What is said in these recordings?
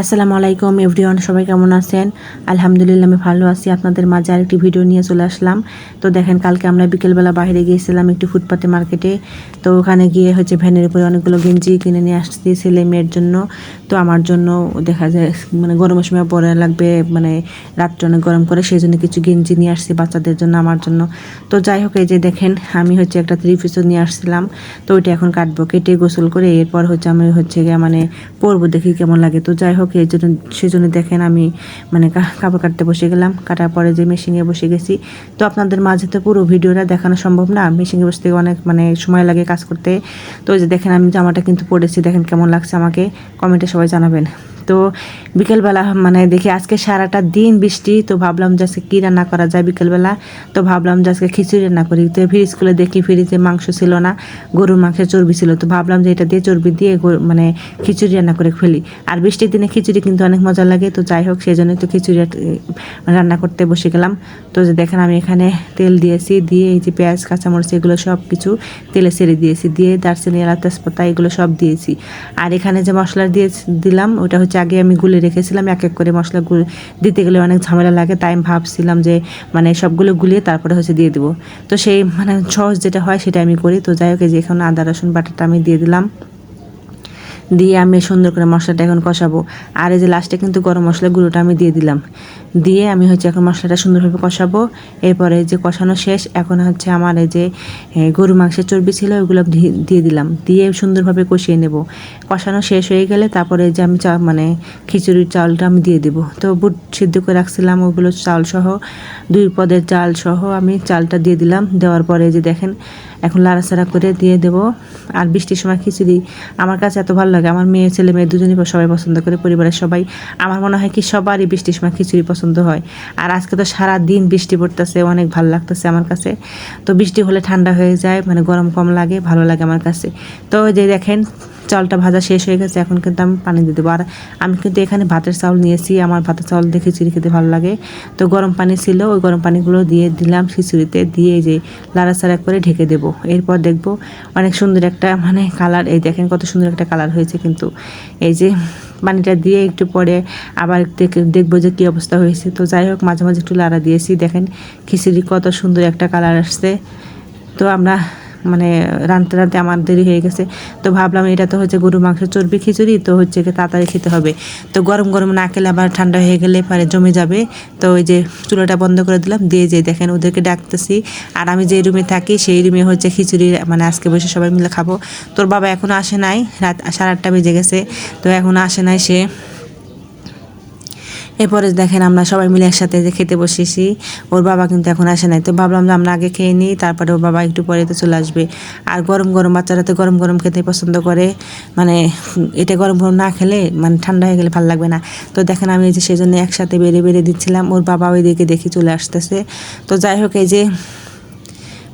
আসসালামু আলাইকুম, এভরিওয়ান সবাই কেমন আছেন? আলহামদুলিল্লাহ, আমি ভালো আছি। আপনাদের মাঝে আরেকটি ভিডিও নিয়ে চলে আসলাম। তো দেখেন, কালকে আমরা বিকেলবেলা বাইরে গিয়েছিলাম একটু ফুটপাতে মার্কেটে। তো ওখানে গিয়ে হচ্ছে ভ্যানের উপরে অনেকগুলো গেঞ্জি কিনে নিয়ে আসছি ছেলে মেয়ের জন্য। তো আমার জন্য দেখা যায় মানে গরমের সময় পরে লাগবে মানে রাত্রে অনেক গরম করে সেই জন্য কিছু গেঞ্জি নিয়ে আসছি বাচ্চাদের জন্য, আমার জন্য। তো যাই হোক, এই যে দেখেন, আমি হচ্ছে একটা থ্রি পিসও নিয়ে আসছিলাম। তো ওইটা এখন কাটবো, কেটে গোসল করে, এরপর হচ্ছে আমি হচ্ছে মানে পরবো দেখি কেমন লাগে। তো যাই হোক এই জন্য সেজন্য দেখেন আমি মানে কাপড় কাটতে বসে গেলাম। কাটার পরে যে মেশিনে বসে গেছি। তো আপনাদের মাঝে তো পুরো ভিডিওটা দেখানো সম্ভব না। মেশিনে বসতে অনেক মানে সময় লাগে কাজ করতে। তো ওই যে দেখেন আমি জামাটা কিন্তু পরেছি। দেখেন কেমন লাগছে আমাকে। কমেন্টে সবাই জানাবেন। তো বিকেলবেলা মানে দেখি আজকে সারাটা দিন বৃষ্টি, তো ভাবলাম যে আজকে কী রান্না করা যায় বিকেলবেলা। তো ভাবলাম যে আজকে খিচুড়ি রান্না করি। তো ফ্রিজ খুলে দেখি ফ্রিজে মাংস ছিল না, গরুর মাংসের চর্বি ছিল। তো ভাবলাম যে এটা দিয়ে চর্বি দিয়ে মানে খিচুড়ি রান্না করে ফেলি। আর বৃষ্টির দিনে খিচুড়ি কিন্তু অনেক মজা লাগে। তো যাই হোক, সেই জন্য তো খিচুড়ি রান্না করতে বসে গেলাম। তো যে দেখেন আমি এখানে তেল দিয়েছি, দিয়ে এই যে পেঁয়াজ, কাঁচামরিচ, এগুলো সব কিছু তেলে ছেড়ে দিয়েছি। দিয়ে দারচিনি, এলাচ, তেজপাতা, এগুলো সব দিয়েছি। আর এখানে যে মশলা দিয়ে দিলাম, ওটা হচ্ছে আগে আমি গুলে রেখেছিলাম, এক এক করে মশলা গুলে, দিতে গেলে অনেক ঝামেলা লাগে, তাই আমি ভাবছিলাম যে মানে সবগুলো গুলিয়ে তারপরে হচ্ছে দিয়ে দেবো। তো সেই মানে সহজ যেটা হয় সেটা আমি করি। তো যাই হোক যে এখন আদা, রসুন, বাটাটা আমি দিয়ে দিলাম। দিয়ে আমি সুন্দর করে মশলাটা এখন কষাবো। আর এই যে লাস্টে কিন্তু গরম মশলা গুঁড়োটা আমি দিয়ে দিলাম। দিয়ে আমি হচ্ছে এখন মশলাটা সুন্দরভাবে কষাবো। এরপরে যে কষানো শেষ, এখন হচ্ছে আমার এই যে গরু মাংসের চর্বি ছিল ওগুলো দিয়ে দিলাম। দিয়ে সুন্দরভাবে কষিয়ে নেব। কষানো শেষ হয়ে গেলে তারপরে যে আমি চা মানে খিচুড়ির চাউলটা আমি দিয়ে দেবো। তো বুট সিদ্ধ করে রাখছিলাম, ওগুলো চাল সহ, দুই পদের চাল সহ আমি চালটা দিয়ে দিলাম। দেওয়ার পরে যে দেখেন, এখন লাড়াচাড়া করে দিয়ে দেবো। আর বৃষ্টির সময় খিচুড়ি আমার কাছে এত ভালো লাগে। আমার মেয়ে, ছেলে, মেয়ে দুজনই সবাই পছন্দ করে, পরিবারের সবাই। আমার মনে হয় কি সবারই বৃষ্টির সময় খিচুড়ি পছন্দ হয়। আর আজকে তো সারা দিন বৃষ্টি পড়তেছে, অনেক ভালো লাগতেছে আমার কাছে। তো বৃষ্টি হলে ঠান্ডা হয়ে যায় মানে গরম কম লাগে, ভালো লাগে আমার কাছে। তো যে দেখেন চালটা ভাজা শেষ হয়ে গেছে, এখন কিন্তু আমি পানি দিয়ে দেবো। আর আমি কিন্তু এখানে ভাতের চাউল নিয়েছি, আমার ভাতের চাউল দেখে খিচুড়ি খেতে ভালো লাগে। তো গরম পানি ছিল, ওই গরম পানিগুলো দিয়ে দিলাম খিচুড়িতে, দিয়ে যে লাড়াচাড়া করে ঢেকে দেবো। এরপর দেখব অনেক সুন্দর একটা মানে কালার, এই দেখেন কত সুন্দর একটা কালার হয়েছে কিন্তু। এই যে পানিটা দিয়ে একটু পরে আবার দেখে- দেখব যে কী অবস্থা হয়েছে। তো যাই হোক, মাঝে মাঝে একটু লাড়া দিয়েছি, দেখেন খিচুড়ি কত সুন্দর একটা কালার আসছে। তো আমরা মানে রাঁধতে রাঁধতে আমার দেরি হয়ে গেছে। তো ভাবলাম এটা তো হচ্ছে গরু মাংস চর্বি খিচুড়ি, তো হচ্ছে তাড়াতাড়ি খেতে হবে। তো গরম গরম না খেলে আবার ঠান্ডা হয়ে গেলে পরে জমে যাবে। তো ওই যে চুলাটা বন্ধ করে দিলাম, দিয়ে যে দেখেন ওদেরকে ডাকতেছি। আর আমি যে রুমে থাকি, সেই রুমে হচ্ছে খিচুড়ি মানে আজকে বসে সবাই মিলে খাব। তোর বাবা এখনও আসে নাই, রাত সাড়ে আটটা বেজে গেছে। তো এখনও আসে নাই সে। এরপরে দেখেন আমরা সবাই মিলে একসাথে যে খেতে বসেছি, ওর বাবা কিন্তু এখন আসে নাই। তো ভাবলাম যে আমরা আগে খেয়ে নিই, তারপরে ওর বাবা একটু পরে তো চলে আসবে। আর গরম গরম বাচ্চারা তো গরম গরম খেতে পছন্দ করে। মানে এটা গরম গরম না খেলে মানে ঠান্ডা হয়ে গেলে ভালো লাগবে না। তো দেখেন আমি যে যে সেজন্য একসাথে বেড়ে বেড়ে দিচ্ছিলাম, ওর বাবা ওইদিকে দেখি চলে আসতেছে। তো যাই হোক, এই যে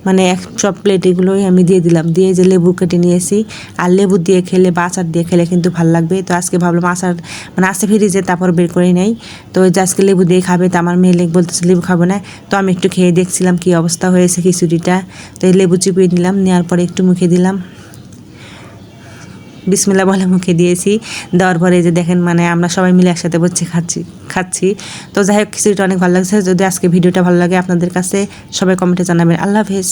মানে এক সব প্লেট এগুলোই আমি দিয়ে দিলাম। দিয়ে যে লেবু কেটে নিয়েছি, আর লেবু দিয়ে খেলে বা আচার দিয়ে খেলে কিন্তু ভালো লাগবে। তো আজকে ভাবলাম আচার মানে আসতে যে তারপর বের করে নেই। তো যে আজকে লেবু দিয়ে খাবে, তো আমার মেয়ে বলতেছে, লেবু খাব না। তো আমি একটু খেয়ে দেখছিলাম কি অবস্থা হয়েছে খিচুড়িটা। তো এই লেবু চিপিয়ে নিলাম নেওয়ার পরে একটু মুখে দিলাম। বিসমিল্লা বলে মুখে দিয়েছি। দেওয়ার পরে যে দেখেন মানে আমরা সবাই মিলে একসাথে বসছি, খাচ্ছি খাচ্ছি। তো যাই হোক, খিচুড়িটা অনেক ভালো লাগছে। যদি আজকে ভিডিওটা ভালো লাগে, আপনাদের কাছে সবাই কমেন্টে জানাবেন। আল্লাহ হাফেজ।